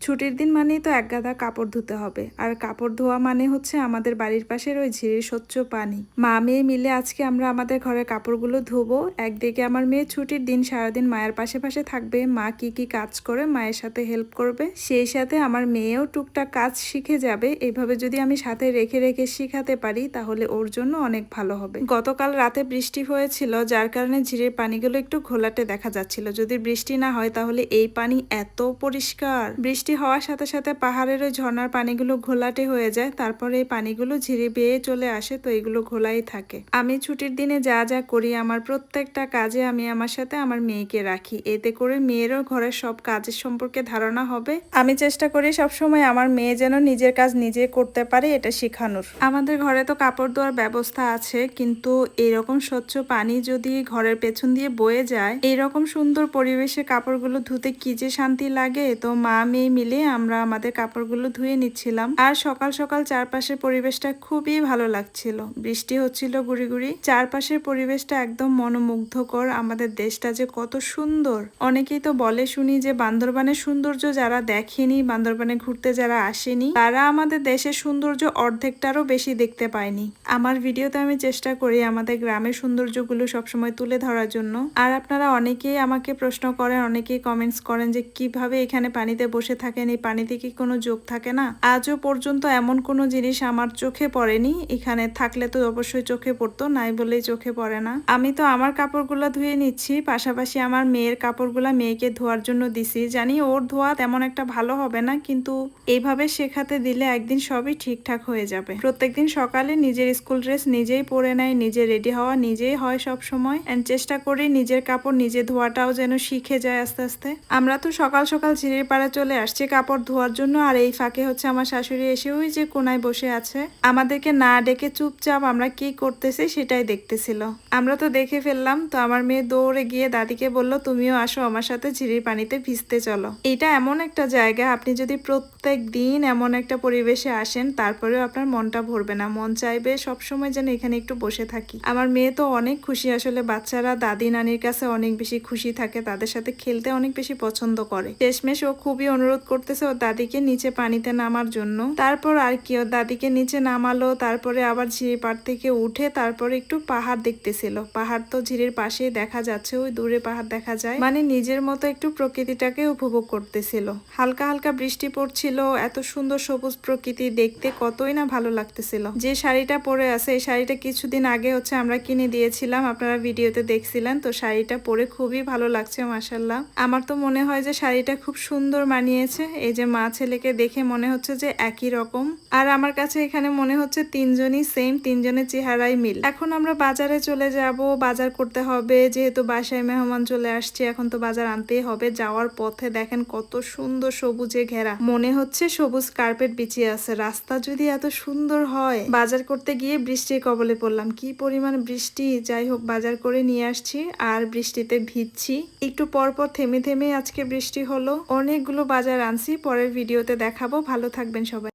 ছুটির দিন মানেই তো এক গাদা কাপড় ধুতে হবে। আর কাপড় ধোয়া মানে হচ্ছে আমাদের বাড়ির পাশের ওই ঝিরির স্বচ্ছ পানি। মা মেয়ে মিলে আজকে আমরা আমাদের ঘরের কাপড়গুলো ধোবো। একদিকে আমার মেয়ে ছুটির দিন সারাদিন মায়ের পাশে পাশে থাকবে। মা কি কি কাজ করে মায়ের সাথে হেল্প করবে, সেই সাথে আমার মেয়েও টুকটাক কাজ শিখে যাবে। এইভাবে যদি আমি সাথে রেখে রেখে শিখাতে পারি, তাহলে ওর জন্য অনেক ভালো হবে। গতকাল রাতে বৃষ্টি হয়েছিল, যার কারণে ঝিরের পানিগুলো একটু ঘোলাটে দেখা যাচ্ছিল। যদি বৃষ্টি না হয়, তাহলে এই পানি এত পরিষ্কার। বৃষ্টি হওয়ার সাথে সাথে পাহাড়ের ওই ঝর্ণার পানিগুলো ঘোলাটে হয়ে যায়, তারপরে এই পানিগুলো ঝিরে বেয়ে চলে আসে, তো এগুলো ঘোলাই থাকে। আমি ছুটির দিনে যা যা করি, আমার প্রত্যেকটা কাজে আমি আমার সাথে আমার মেয়েকে রাখি। এতে করে মেয়েরও ঘরের সব কাজের সম্পর্কে ধারণা হবে। আমি চেষ্টা করি সবসময় আমার মেয়ে যেন নিজের কাজ নিজে করতে পারে, এটা শেখানোর। আমাদের ঘরে তো কাপড় ধোয়ার ব্যবস্থা আছে, কিন্তু এরকম স্বচ্ছ পানি যদি ঘরের পেছন দিয়ে বয়ে যায় এইরকম সুন্দর পরিবেশে কাপড়গুলো ধুতে কি যে শান্তি লাগে? তো মা, মেয়ে মিলে আমরা আমাদের কাপড়গুলো ধুয়ে নিচ্ছিলাম। আর সকাল সকাল চারপাশের পরিবেশটা খুবই ভালো লাগছিল। বৃষ্টি হচ্ছিল গুড়ি গুড়ি। চারপাশের পরিবেশটা একদম মনোমুগ্ধকর। আমাদের দেশটা যে কত সুন্দর। অনেকেই তো বলে শুনি যে বান্দরবানের সৌন্দর্য যারা দেখেনি, বান্দরবানে ঘুরতে যারা আসেনি, তারা আমাদের দেশের সৌন্দর্য অর্ধেকটারও বেশি দেখতে পায়নি। আমার ভিডিওতে আমি চেষ্টা করি আমাদের গ্রামের সৌন্দর্যগুলো সবসময় তুলে ধরার জন্য। আর আপনারা অনেকেই আমাকে প্রশ্ন করেন, অনেকেই কমেন্টস করেন যে কীভাবে এখানে পানিতে বসে থাকেন, এই পানিতে কি কোনো যোগ থাকে না? আজও পর্যন্ত এমন কোনো জিনিস আমার চোখে পড়েনি। এখানে থাকলে তো অবশ্যই চোখে পড়তো, নাই বলেই চোখে পড়ে না। আমি তো আমার কাপড়গুলো ধুয়ে নিচ্ছি, পাশাপাশি আমার মেয়ের কাপড়গুলা মেয়েকে ধোয়ার জন্য দিছি। জানি ওর ধোয়া তেমন একটা ভালো হবে না, কিন্তু এইভাবে শেখাতে দিলে একদিন সবই ঠিকঠাক হয়ে যাবে। প্রত্যেকদিন সকালে নিজের স্কুল ড্রেস নিজেই পরে নেয়, নিজে রেডি হওয়া নিজেই হয় সব সময়। এন্ড চেষ্টা করি নিজের কাপড় নিজে ধোয়াটাও যেন শিখে যায় আস্তে আস্তে। আমরা তো সকাল সকাল ঝিরির পাড়ে চলে আসছি। কাপড় ধোয়ার জন্য আর এই ফাঁকে হচ্ছে আমার শাশুড়ি এসে ওই যে কোনায় বসে আছে। আমাদেরকে না ডেকে চুপচাপ আমরা কি করতেছি সেটাই দেখতেছিল। আমরা তো দেখে ফেললাম, তো আমার মেয়ে দৌড়ে গিয়ে দাদিকে বলল, তুমিও আসো আমার সাথে ঝিরির পানিতে ভিজতে চলো। এটা এমন একটা জায়গা, আপনি যদি প্রত্যেক দিন এমন একটা পরিবেশে আসেন, তারপরেও আপনার মনটা ভরবে না। মন চাইবে সবসময় যেন এখানে একটু বসে থাকি। আমার মেয়ে তো অনেক খুশি আসলে, বাচ্চারা দাদি নানির কাছে অনেক বেশি খুশি থাকে, তাদের সাথে খেলতে অনেক বেশি পছন্দ করে। শেষমেশ ও খুবই অনুরোধ করতেছে ওর দাদিকে নিচে পানিতে নামার জন্য। তারপর আর কি ওর দাদিকে নিচে নামালো, তারপরে আবার ঝিরি পাড় থেকে উঠে তারপরে একটু পাহাড় দেখতেছিল। পাহাড় তো ঝিরির পাশেই দেখা যাচ্ছে, ওই দূরে পাহাড় দেখা যায়। মানে নিজের মতো একটু প্রকৃতিটাকে উপভোগ করতেছিল। হালকা হালকা বৃষ্টি পড়ছিল, এত সুন্দর সবুজ প্রকৃতি দেখতে কতই না ভালো লাগতেছিল। যে শাড়িটা পরে আছে, এই শাড়িটা কিছুদিন আগে হচ্ছে আমরা কিনে দিয়েছিলাম, আপনারা ভিডিওতে দেখছিলেন, তো শাড়িটা পরে খুবই ভালো লাগছে মাসাল্লাহ আমার তো মনে হয় যে শাড়িটা খুব সুন্দর মানিয়েছে এই যে মা ছেলেকে দেখে মনে হচ্ছে যে একই রকম। আর আমার কাছে এখানে মনে হচ্ছে তিনজনই সেম তিনজনের চেহারাই মিল। এখন আমরা বাজারে চলে যাব, বাজার করতে হবে। যেহেতু বাসায় মেহমান চলে আসছে, এখন তো বাজার আনতেই হবে। যাওয়ার পথে দেখেন কত সুন্দর সবুজে ঘেরা। মনে হচ্ছে সবুজ কার্পেট বিছিয়ে আছে। রাস্তা যদি এত সুন্দর হয়। বাজার করতে গিয়ে বৃষ্টির কবলে পড়লাম। কি পরিমাণ বৃষ্টি! যাই হোক, বাজার করে নিয়ে আসছি। আর বৃষ্টিতে ভিজছি। একটু পর পর থেমে থেমে আজকে বৃষ্টি হলো। অনেকগুলো বাজার আনছি পরের ভিডিওতে দেখাবো। ভালো থাকবেন সবাই।